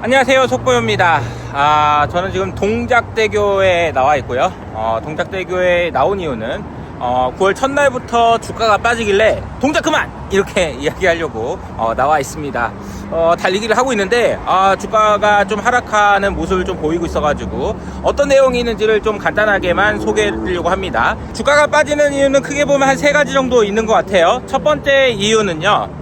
안녕하세요 속보입니다. 아 저는 지금 동작대교에 나와 있고요. 어, 동작대교에 나온 이유는 어, 9월 첫날부터 주가가 빠지길래 동작 그만! 이렇게 이야기하려고 어, 나와 있습니다. 어, 달리기를 하고 있는데 아, 주가가 좀 하락하는 모습을 좀 보이고 있어가지고 어떤 내용이 있는지를 좀 간단하게만 소개해드리려고 합니다. 주가가 빠지는 이유는 크게 보면 한 세 가지 정도 있는 것 같아요. 첫 번째 이유는요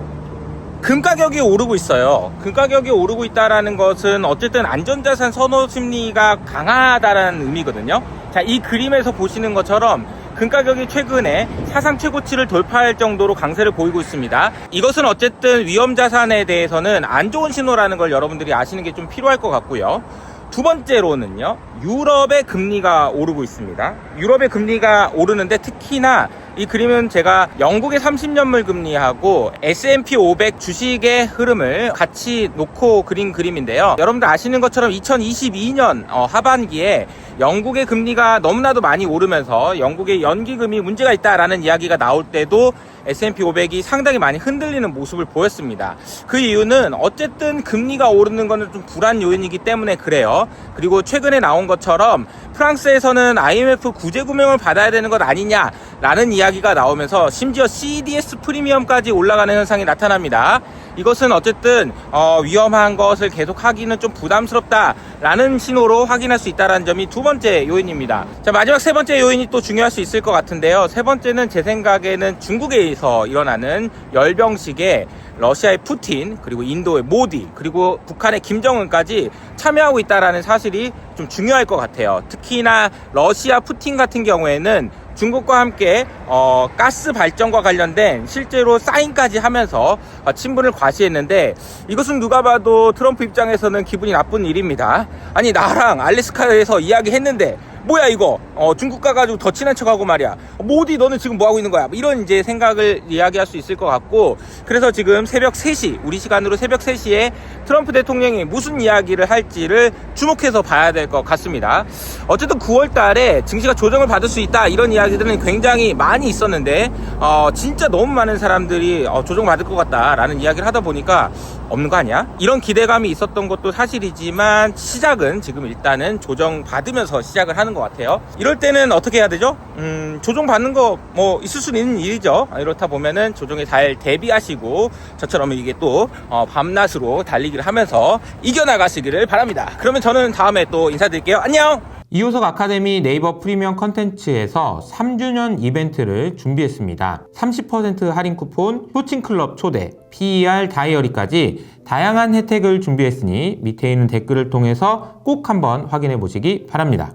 금 가격이 오르고 있어요. 금 가격이 오르고 있다라는 것은 어쨌든 안전자산 선호 심리가 강하다라는 의미거든요. 자, 이 그림에서 보시는 것처럼 금 가격이 최근에 사상 최고치를 돌파할 정도로 강세를 보이고 있습니다. 이것은 어쨌든 위험 자산에 대해서는 안 좋은 신호라는 걸 여러분들이 아시는 게 좀 필요할 것 같고요. 두 번째로는요, 유럽의 금리가 오르고 있습니다. 유럽의 금리가 오르는데 특히나 이 그림은 제가 영국의 30년물 금리하고 S&P 500 주식의 흐름을 같이 놓고 그린 그림인데요. 여러분들 아시는 것처럼 2022년 어, 하반기에 영국의 금리가 너무나도 많이 오르면서 영국의 연기금이 문제가 있다라는 이야기가 나올 때도 S&P 500이 상당히 많이 흔들리는 모습을 보였습니다. 그 이유는 어쨌든 금리가 오르는 것은 좀 불안 요인이기 때문에 그래요. 그리고 최근에 나온 것처럼 프랑스에서는 IMF 구제 구명을 받아야 되는 것 아니냐라는 이야기가 나오면서 심지어 CDS 프리미엄까지 올라가는 현상이 나타납니다. 이것은 어쨌든 어, 위험한 것을 계속 하기는 좀 부담스럽다라는 신호로 확인할 수 있다는 점이 두 번째 요인입니다. 자 마지막 세 번째 요인이 또 중요할 수 있을 것 같은데요. 세 번째는 제 생각에는 중국에서 일어나는 열병식에 러시아의 푸틴 그리고 인도의 모디 그리고 북한의 김정은까지 참여하고 있다라는 사실이 좀 중요할 것 같아요. 특히나 러시아 푸틴 같은 경우에는 중국과 함께 어, 가스 발전과 관련된 실제로 사인까지 하면서 어, 친분을 과시했는데 이것은 누가 봐도 트럼프 입장에서는 기분이 나쁜 일입니다. 아니 나랑 알래스카에서 이야기했는데 뭐야 이거? 어, 중국 가가지고 더 친한 척하고 말이야. 모디 너는 지금 뭐 하고 있는 거야? 이런 이제 생각을 이야기할 수 있을 것 같고 그래서 지금 새벽 3시 우리 시간으로 새벽 3시에 트럼프 대통령이 무슨 이야기를 할지를 주목해서 봐야 될 것 같습니다. 어쨌든 9월 달에 증시가 조정을 받을 수 있다 이런 이야기들은 굉장히 많이 있었는데 어, 진짜 너무 많은 사람들이 어, 조정 받을 것 같다라는 이야기를 하다 보니까 없는 거 아니야? 이런 기대감이 있었던 것도 사실이지만 시작은 지금 일단은 조정 받으면서 시작을 하는 것 같아요. 이럴 때는 어떻게 해야 되죠? 음, 조정 받는 거 뭐 있을 수는 있는 일이죠. 아, 이렇다 보면은 조정에 잘 대비하시고 저처럼 이게 또 어, 밤낮으로 달리기를 하면서 이겨나가시기를 바랍니다. 그러면 저는 다음에 또 인사드릴게요. 안녕! 이호석 아카데미 네이버 프리미엄 컨텐츠에서 3주년 이벤트를 준비했습니다. 30% 할인 쿠폰, 코칭클럽 초대, PER 다이어리까지 다양한 혜택을 준비했으니 밑에 있는 댓글을 통해서 꼭 한번 확인해 보시기 바랍니다.